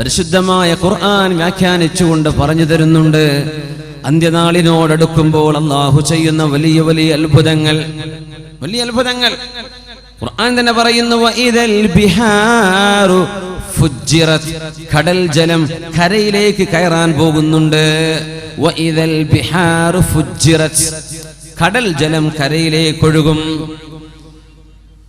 പരിശുദ്ധമായ ഖുർആൻ വ്യാഖ്യാനിച്ചുകൊണ്ട് പറഞ്ഞു തരുന്നുണ്ട്. അന്ത്യനാളിനോടടുക്കുമ്പോൾ അള്ളാഹു ചെയ്യുന്ന വലിയ വലിയ അത്ഭുതങ്ങൾ. വലിയ അത്ഭുതങ്ങൾ. ഖുർആൻ തന്നെ പറയുന്നു. കടൽ ജലം കരയിലേക്ക് കയറാൻ പോകുന്നുണ്ട്. കടൽ ജലം കരയിലേക്ക് ഒഴുകും.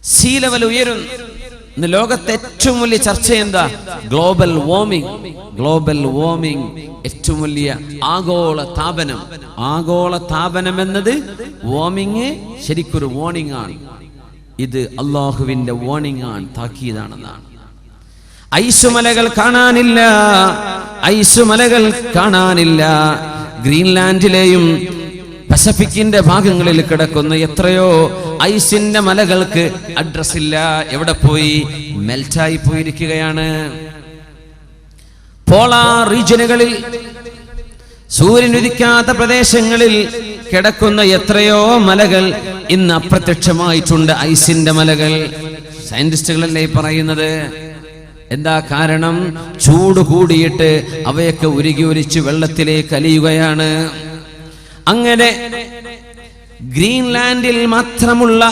സീ ഉയരും. ഇന്ന് ലോകത്തെ ഏറ്റവും വലിയ ചർച്ച എന്താ? ഗ്ലോബൽ വാർമിംഗ് ഗ്ലോബൽ വാർമിംഗ് ഏറ്റവും വലിയ ആഗോള താപനം. ആഗോള താപനം എന്നത് വാർമിംഗ് ശരിക്കൊരു വാർണിംഗ് ആണ്. ഇത് അള്ളാഹുവിന്റെ വാർണിംഗ് ആണ് താക്കീതാണെന്നാണ്. ഐസുമലകൾ കാണാനില്ല. ഐസുമലകൾ കാണാനില്ല. ഗ്രീൻലാൻഡിലെയും പസഫിക്കിന്റെ ഭാഗങ്ങളിൽ കിടക്കുന്ന. എത്രയോ ഐസിന്റെ മലകൾക്ക് അഡ്രസ് ഇല്ല. എവിടെ പോയി? മെൽറ്റായി പോയിരിക്കുകയാണ്. പോളാർ റീജിയനുകളിൽ സൂര്യൻ ഉദിക്കാത്ത പ്രദേശങ്ങളിൽ കിടക്കുന്ന എത്രയോ മലകൾ ഇന്ന് അപ്രത്യക്ഷമായിട്ടുണ്ട്. ഐസിന്റെ മലകൾ. സയന്റിസ്റ്റുകളല്ലേ പറയുന്നത്? എന്താ കാരണം? ചൂട് കൂടിയിട്ട് അവയൊക്കെ ഉരുകി ഉരിച്ച് വെള്ളത്തിലേക്ക് അലിയുകയാണ്. അങ്ങനെ ഗ്രീൻലാൻഡിൽ മാത്രമുള്ള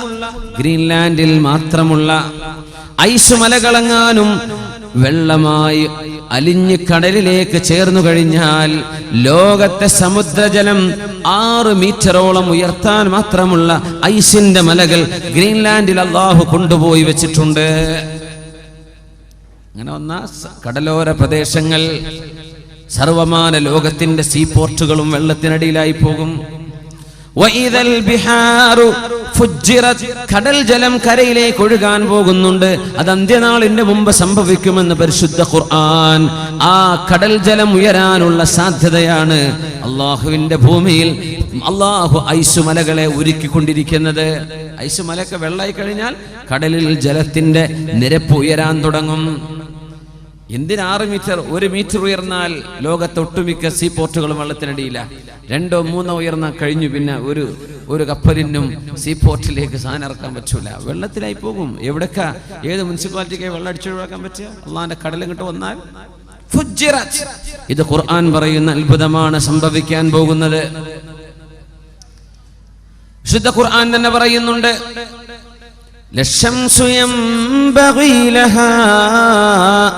ഗ്രീൻലാൻഡിൽ മാത്രമുള്ള ഐസ് മലകളങ്ങാനും വെള്ളമായി അലിഞ്ഞ് കടലിലേക്ക് ചേർന്നു കഴിഞ്ഞാൽ ലോകത്തെ സമുദ്രജലം ആറ് മീറ്ററോളം ഉയർത്താൻ മാത്രമുള്ള ഐസിന്റെ മലകൾ ഗ്രീൻലാൻഡിൽ അള്ളാഹു കൊണ്ടുപോയി വെച്ചിട്ടുണ്ട്. അങ്ങനെ വന്ന കടലോര പ്രദേശങ്ങൾ സർവമാന ലോകത്തിന്റെ സീപോർട്ടുകളും വെള്ളത്തിനടിയിലായി പോകും. കടൽ ജലം കരയിലേക്ക് ഒഴുകാൻ പോകുന്നുണ്ട്. അത് അന്ത്യനാളിന്റെ മുമ്പ് സംഭവിക്കുമെന്ന് പരിശുദ്ധ ഖുർആൻ ആ കടൽ ജലം ഉയരാനുള്ള സാധ്യതയാണ് അള്ളാഹുവിന്റെ ഭൂമിയിൽ അള്ളാഹു ഐസുമലകളെ ഒരുക്കിക്കൊണ്ടിരിക്കുന്നത്. ഐസുമലയൊക്കെ വെള്ളമായി കഴിഞ്ഞാൽ കടലിൽ ജലത്തിന്റെ നിരപ്പ് ഉയരാൻ തുടങ്ങും. എന്തിന് ആറ് മീറ്റർ? ഒരു മീറ്റർ ഉയർന്നാൽ ലോകത്തെ ഒട്ടുമിക്ക സീ പോർട്ടുകളും വെള്ളത്തിനടിയില്ല രണ്ടോ മൂന്നോ ഉയർന്ന കഴിഞ്ഞു പിന്നെ ഒരു ഒരു കപ്പലിനും സീ പോർട്ടിലേക്ക് സാധനം ഇറക്കാൻ പറ്റൂല. വെള്ളത്തിലായി പോകും. എവിടൊക്കെ ഏത് മുനിസിപ്പാലിറ്റിക്ക് വെള്ളം അടിച്ചൊഴിവാക്കാൻ പറ്റുക? അള്ളാന്റെ കടലും ഇങ്ങോട്ട് വന്നാൽ. ഇത് ഖുർആൻ പറയുന്ന അത്ഭുതമാണ് സംഭവിക്കാൻ പോകുന്നത്. വിശുദ്ധ ഖുർആൻ തന്നെ പറയുന്നുണ്ട് للشمس ينبغي لها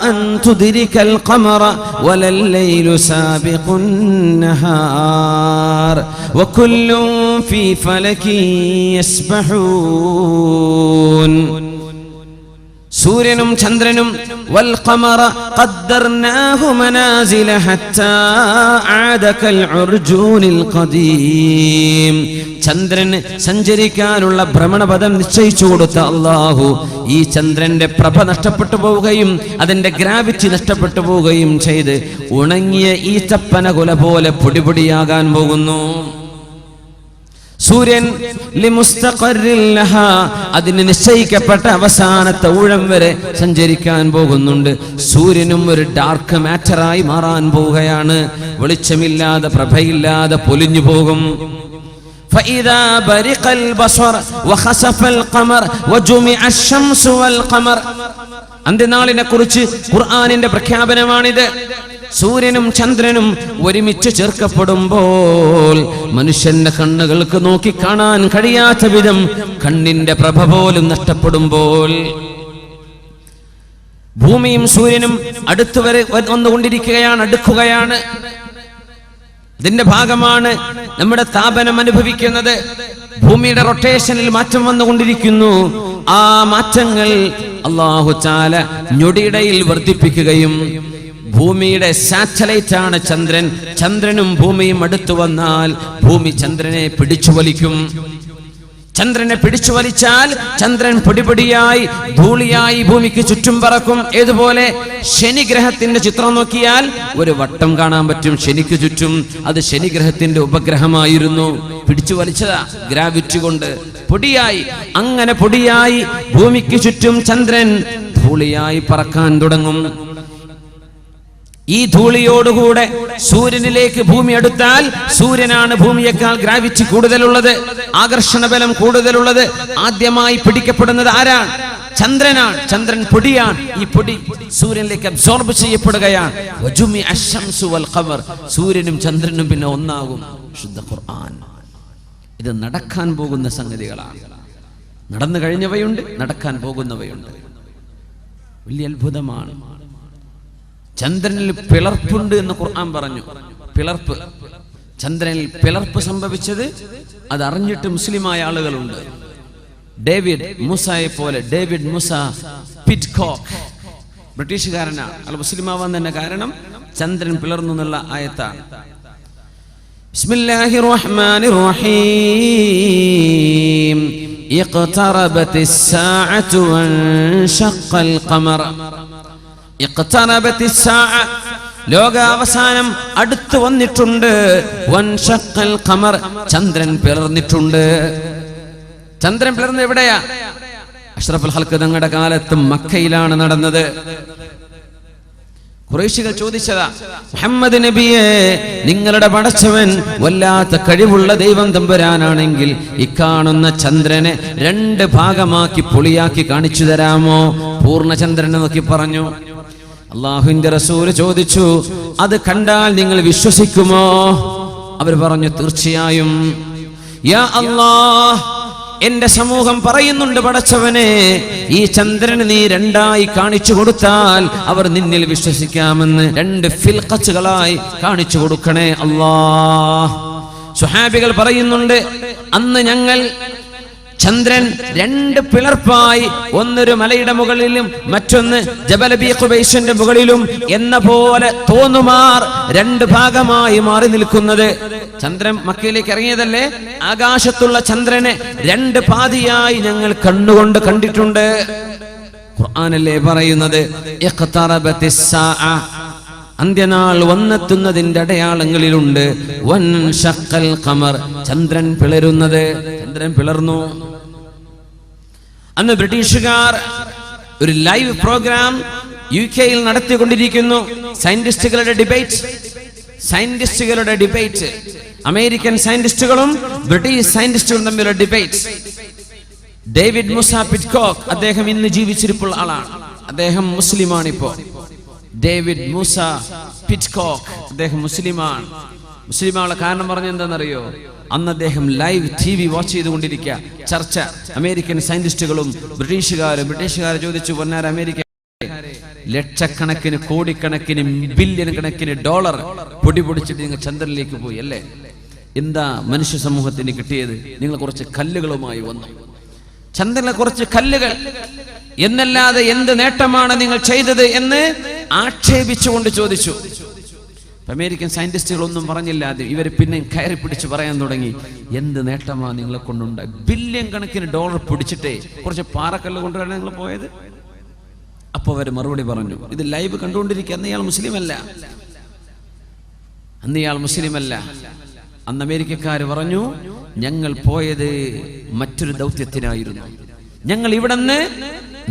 أن تدرك القمر ولا الليل سابق النهار وكل في فلك يسبحون. ഉർജൂനിൽ ഖദീം. ചന്ദ്രന് സഞ്ചരിക്കാനുള്ള ഭ്രമണപഥം നിശ്ചയിച്ചു കൊടുത്ത അള്ളാഹു ഈ ചന്ദ്രന്റെ പ്രഭ നഷ്ടപ്പെട്ടു പോവുകയും അതിന്റെ ഗ്രാവിറ്റി നഷ്ടപ്പെട്ടു പോവുകയും ചെയ്ത് ഉണങ്ങിയ ഈ ചപ്പന കുല പോലെ പൊടിപൊടിയാകാൻ പോകുന്നു. സൂര്യൻ ലിമുസ്തഖറിൽ ലഹാ, അതിന് നിശ്ചയിക്കപ്പെട്ട അവസാനത്തെ ഊഴം വരെ സഞ്ചരിക്കാൻ പോകുന്നുണ്ട് സൂര്യനും ഒരു ഡാർക്ക് മാറ്ററായി മാറാൻ പോവുകയാണ് വെളിച്ചമില്ലാതെ പ്രഭയില്ലാതെ പൊലിഞ്ഞു പോകും فإذا برق البصر وخسف القمر وجمع الشمس والقمر അന്ത്യനാളിനെ കുറിച്ച് ഖുർആനിന്റെ പ്രഖ്യാപനമാണിത് സൂര്യനും ചന്ദ്രനും ഒരുമിച്ച് ചേർക്കപ്പെടുമ്പോൾ മനുഷ്യന്റെ കണ്ണുകൾക്ക് നോക്കി കാണാൻ കഴിയാത്ത വിധം കണ്ണിന്റെ പ്രഭ പോലും നഷ്ടപ്പെടുമ്പോൾ ഭൂമിയും സൂര്യനും അടുത്തു വരെ വന്നുകൊണ്ടിരിക്കുകയാണ് അടുക്കുകയാണ്. ഇതിന്റെ ഭാഗമാണ് നമ്മുടെ താപനം അനുഭവിക്കുന്നത്. ഭൂമിയുടെ റൊട്ടേഷനിൽ മാറ്റം വന്നുകൊണ്ടിരിക്കുന്നു. ആ മാറ്റങ്ങൾ അള്ളാഹു ചാല ഞൊടിയിടയിൽ വർദ്ധിപ്പിക്കുകയും ഭൂമിയുടെ സാറ്റലൈറ്റ് ആണ് ചന്ദ്രൻ. ചന്ദ്രനും ഭൂമിയും അടുത്തു വന്നാൽ ഭൂമി ചന്ദ്രനെ പിടിച്ചു വലിക്കും ചന്ദ്രനെ പിടിച്ചു വലിച്ചാൽ ചന്ദ്രൻ പൊടിപൊടിയായി ധൂളിയായി ഭൂമിക്ക് ചുറ്റും പറക്കും. ഏതുപോലെ? ശനിഗ്രഹത്തിന്റെ ചിത്രം നോക്കിയാൽ ഒരു വട്ടം കാണാൻ പറ്റും ശനിക്ക് ചുറ്റും. അത് ശനിഗ്രഹത്തിന്റെ ഉപഗ്രഹമായിരുന്നു. പിടിച്ചു വലിച്ചതാ ഗ്രാവിറ്റി കൊണ്ട്. പൊടിയായി. അങ്ങനെ പൊടിയായി ഭൂമിക്ക് ചുറ്റും ചന്ദ്രൻ ധൂളിയായി പറക്കാൻ തുടങ്ങും. ഈ ധൂളിയോടുകൂടെ സൂര്യനിലേക്ക് ഭൂമി എടുത്താൽ സൂര്യനാണ് ഭൂമിയേക്കാൾ ഗ്രാവിറ്റി കൂടുതലുള്ളത്. ആകർഷണ ബലം കൂടുതലുള്ളത്. ആദ്യമായി പിടിക്കപ്പെടുന്നത് ആരാണ്? ചന്ദ്രനാണ്. ചന്ദ്രൻ പൊടിയാണ്. ഈ പൊടി സൂര്യനിലേക്ക് അബ്സോർബ് ചെയ്യപ്പെടുകയാണ്. സൂര്യനും ചന്ദ്രനും പിന്നെ ഒന്നാകും. ശുദ്ധ ഖുർആൻ. ഇത് നടക്കാൻ പോകുന്ന സംഗതികളാണ്. നടന്നു കഴിഞ്ഞവയുണ്ട് നടക്കാൻ പോകുന്നവയുണ്ട്. വലിയ അത്ഭുതമാണ്. ചന്ദ്രനിൽ പിളർപ്പുണ്ട് എന്ന് ഖുർആൻ പറഞ്ഞു. പിളർപ്പ്. ചന്ദ്രനിൽ പിളർപ്പ് സംഭവിച്ചത് അത് അറിഞ്ഞിട്ട് മുസ്ലിമായ ആളുകളുണ്ട്. ഡേവിഡ് മുസായെ പോലെ ഡേവിഡ് മുസ പിറ്റ്കോക്ക്. ബ്രിട്ടീഷുകാരനാണ് അയാൾ മുസ്ലിമാവാൻ തന്നെ കാരണം ചന്ദ്രൻ പിളർന്നു എന്നുള്ള ആയത്താണ്. ബിസ്മില്ലാഹിർ റഹ്മാനിർ റഹീം ഇഖ്തറബത്തിസ് സാഅതു ഖമർ ലോകാവസാനം അടുത്തു വന്നിട്ടുണ്ട്. വൻഷക്കൽ ഖമർ ചന്ദ്രൻ പിളർന്നിട്ടുണ്ട്. ചന്ദ്രൻ പിളർന്ന് എവിടെയാ? അഷ്റഫുൽ ഹൽക്ക് തങ്ങളുടെ കാലത്ത് മക്കയിലാണ് നടന്നത്. കുറേശികൾ ചോദിച്ചതാ മുഹമ്മദ് നബിയെ നിങ്ങളുടെ പടച്ചവൻ വല്ലാത്ത കഴിവുള്ള ദൈവം തമ്പുരാനാണെങ്കിൽ ഇക്കാണുന്ന ചന്ദ്രനെ രണ്ട് ഭാഗമാക്കി പൊളിയാക്കി കാണിച്ചു തരാമോ? പൂർണചന്ദ്രനെ നോക്കി പറഞ്ഞു. അള്ളാഹുവിന്റെ റസൂൽ ചോദിച്ചു അത് കണ്ടാൽ നിങ്ങൾ വിശ്വസിക്കുമോ? അവർ പറഞ്ഞു തീർച്ചയായും. യാ അല്ലാഹ് എന്റെ സമൂഹം പറയുന്നുണ്ട് പടച്ചവനെ ഈ ചന്ദ്രന് നീ രണ്ടായി കാണിച്ചു കൊടുത്താൽ അവർ നിന്നിൽ വിശ്വസിക്കാമെന്ന് രണ്ട് ഫിൽക്കച്ചുകളായി കാണിച്ചു കൊടുക്കണേ അള്ളാ സുഹാബികൾ പറയുന്നുണ്ട് അന്ന് ഞങ്ങൾ ചന്ദ്രൻ രണ്ട് പിളർപ്പായി ഒന്നൊരു മലയുടെ മുകളിലും മറ്റൊന്ന് ജബലബി ഖുബൈസിന്റെ മുകളിലും എന്ന പോലെ തോന്നുമാർ രണ്ട് ഭാഗമായി മാറി നിൽക്കുന്നത്. ചന്ദ്രൻ മക്കയിലേക്ക് ഇറങ്ങിയതല്ലേ? ആകാശത്തുള്ള ചന്ദ്രനെ രണ്ട് പാതിയായി ഞങ്ങൾ കണ്ണുകൊണ്ട് കണ്ടിട്ടുണ്ട്. ഖുർആാനല്ലേ പറയുന്നത്? അന്ത്യനാൾ വന്നെത്തുന്നതിന്റെ അടയാളങ്ങളിലുണ്ട്. വൻ ഷക്കൽ ഖമർ. ചന്ദ്രൻ പിളരുന്നത്. ചന്ദ്രൻ പിളർന്നു. അന്ന് ബ്രിട്ടീഷുകാർ ഒരു ലൈവ് പ്രോഗ്രാം യു കെയിൽ നടത്തിക്കൊണ്ടിരിക്കുന്നു. സയന്റിസ്റ്റുകളുടെ ഡിബേറ്റ്. സയന്റിസ്റ്റുകളുടെ ഡിബേറ്റ്. അമേരിക്കൻ സയന്റിസ്റ്റുകളും ബ്രിട്ടീഷ് സയന്റിസ്റ്റുകളും തമ്മിലുള്ള ഡിബേറ്റ്. ഡേവിഡ് മുസ പിറ്റ്കോക്ക് അദ്ദേഹം ഇന്ന് ജീവിച്ചിരിപ്പുള്ള ആളാണ്. അദ്ദേഹം മുസ്ലിമാണ് ഇപ്പോ ഡേവിഡ് മൂസ പിറ്റ്കോക്ക് അദ്ദേഹം മുസ്ലിമാണ്. മുസ്ലിമാണുള്ള കാരണം പറഞ്ഞ എന്താണെന്നറിയോ അന്ന് അദ്ദേഹം ലൈവ് ടി വി വാച്ച് ചെയ്തുകൊണ്ടിരിക്കുക. ചർച്ച. അമേരിക്കൻ സയന്റിസ്റ്റുകളും ബ്രിട്ടീഷുകാരും ബ്രിട്ടീഷുകാരെ ചോദിച്ചു പൊന്നാർ അമേരിക്ക ലക്ഷക്കണക്കിന് കോടിക്കണക്കിന് ബില്യൺ കണക്കിന് ഡോളർ പൊടി പൊടിച്ചിട്ട് നിങ്ങൾ ചന്ദ്രനിലേക്ക് പോയി അല്ലേ? എന്താ മനുഷ്യ സമൂഹത്തിന് കിട്ടിയത്? നിങ്ങൾ കുറച്ച് കല്ലുകളുമായി വന്നു. ചന്ദ്രനെ കുറച്ച് കല്ലുകൾ. എന്നല്ലാതെ എന്ത് നേട്ടമാണ് നിങ്ങൾ ചെയ്തത് എന്ന് ആക്ഷേപിച്ചുകൊണ്ട് ചോദിച്ചു. അമേരിക്കൻ സയന്റിസ്റ്റുകളൊന്നും പറഞ്ഞില്ല. ഇവർ പിന്നെ കയറി പിടിച്ച് പറയാൻ തുടങ്ങി. എന്ത് നേട്ടമാണ് നിങ്ങളെ കൊണ്ടുണ്ട്? ബില്യൺ കണക്കിന് ഡോളർ പിടിച്ചിട്ടേ കുറച്ച് പാറക്കല്ല് കൊണ്ടുവരാൻ നിങ്ങൾ പോയത്? അപ്പോൾ അവർ മറുപടി പറഞ്ഞു ഇത് ലൈവ് കണ്ടുകൊണ്ടിരിക്കുക. അന്ന് ഇയാൾ മുസ്ലിം അല്ല അന്ന് ഇയാൾ മുസ്ലിം അല്ല അന്ന് അമേരിക്കക്കാർ പറഞ്ഞു ഞങ്ങൾ പോയത് മറ്റൊരു ദൗത്യത്തിനായിരുന്നു. ഞങ്ങൾ ഇവിടെ നിന്ന്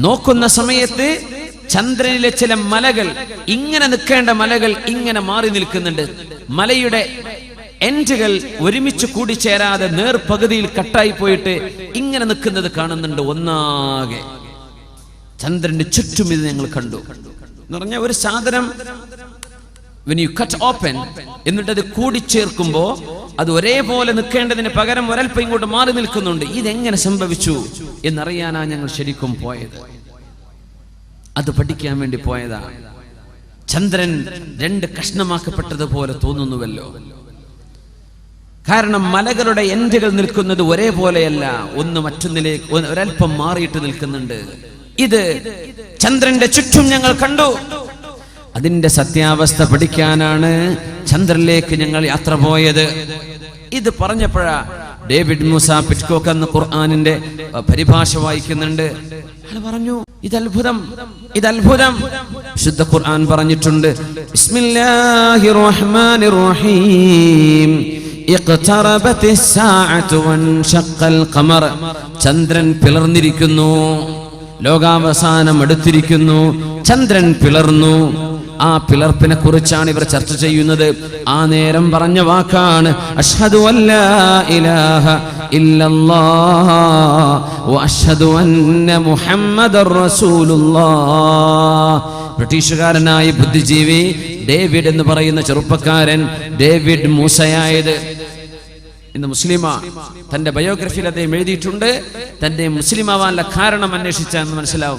നോക്കുന്ന സമയത്ത് ചന്ദ്രനിലെ ചില മലകൾ ഇങ്ങനെ നിൽക്കേണ്ട മലകൾ ഇങ്ങനെ മാറി നിൽക്കുന്നുണ്ട്. മലയുടെ എൻഡുകൾ ഒരുമിച്ച് കൂടിച്ചേരാതെ നേർപകുതിയിൽ കട്ടായി പോയിട്ട് ഇങ്ങനെ നിൽക്കുന്നത് കാണുന്നുണ്ട് ഒന്നാകെ. ചന്ദ്രന്റെ ചുറ്റും ഇത് ഞങ്ങൾ കണ്ടു. എന്ന് പറഞ്ഞ ഒരു സാധനം when you cut open എന്നിട്ട് അത് കൂടിച്ചേർക്കുമ്പോ അത് ഒരേപോലെ നിൽക്കേണ്ടതിന് പകരം ഒരൽപ്പം ഇങ്ങോട്ട് മാറി നിൽക്കുന്നുണ്ട്. ഇതെങ്ങനെ സംഭവിച്ചു എന്നറിയാനാ ഞങ്ങൾ ശരിക്കും പോയത്. അത് പഠിക്കാൻ വേണ്ടി പോയതാ. ചന്ദ്രൻ രണ്ട് കഷ്ണമാക്കപ്പെട്ടതുപോലെ തോന്നുന്നുവല്ലോ. കാരണം മലകളുടെ എൻഡുകൾ നിൽക്കുന്നത് ഒരേപോലെയല്ല. ഒന്ന് മറ്റൊന്നിലേക്ക് ഒരൽപ്പം മാറിയിട്ട് നിൽക്കുന്നുണ്ട്. ഇത് ചന്ദ്രന്റെ ചുറ്റും ഞങ്ങൾ കണ്ടു. അതിന്റെ സത്യാവസ്ഥ പഠിക്കാനാണ് ചന്ദ്രനിലേക്ക് ഞങ്ങൾ യാത്ര പോയത്. ഇത് പറഞ്ഞപ്പോഴാ ഡേവിഡ് മൂസ പിറ്റ്കോക്ക് എന്ന ഖുർആാനിന്റെ പരിഭാഷ വായിക്കുന്നുണ്ട്. അയാൾ പറഞ്ഞു ഇത് അത്ഭുതം ഇത് അത്ഭുതം ശുദ്ധ ഖുർആൻ പറഞ്ഞിട്ടുണ്ട് ബിസ്മില്ലാഹിർ റഹ്മാനിർ റഹീം اقتربت الساعة وانشق القمر ചന്ദ്രൻ പിളർന്നിരിക്കുന്നു ലോകാവസാനം അടുത്തിരിക്കുന്നു ചന്ദ്രൻ പിളർന്നു ആ പിളർപ്പിനെ കുറിച്ചാണ് ഇവർ ചർച്ച ചെയ്യുന്നത് ആ നേരം പറഞ്ഞ വാക്കാണ് അഷ്ഹദു അല്ലാ ഇലാഹ ഇല്ലല്ലാഹ് أن അന്ന رسول الله ബ്രിട്ടീഷുകാരനായ ബുദ്ധിജീവി ഡേവിഡ് എന്ന് പറയുന്ന ചെറുപ്പക്കാരൻ ഡേവിഡ് മൂസയായത്. ഇന്ന് മുസ്ലിമാ തന്റെ ബയോഗ്രഫിയിൽ അദ്ദേഹം എഴുതിയിട്ടുണ്ട്. തന്റെ മുസ്ലിമാവാനുള്ള കാരണം അന്വേഷിച്ചാന്ന് മനസ്സിലാവും.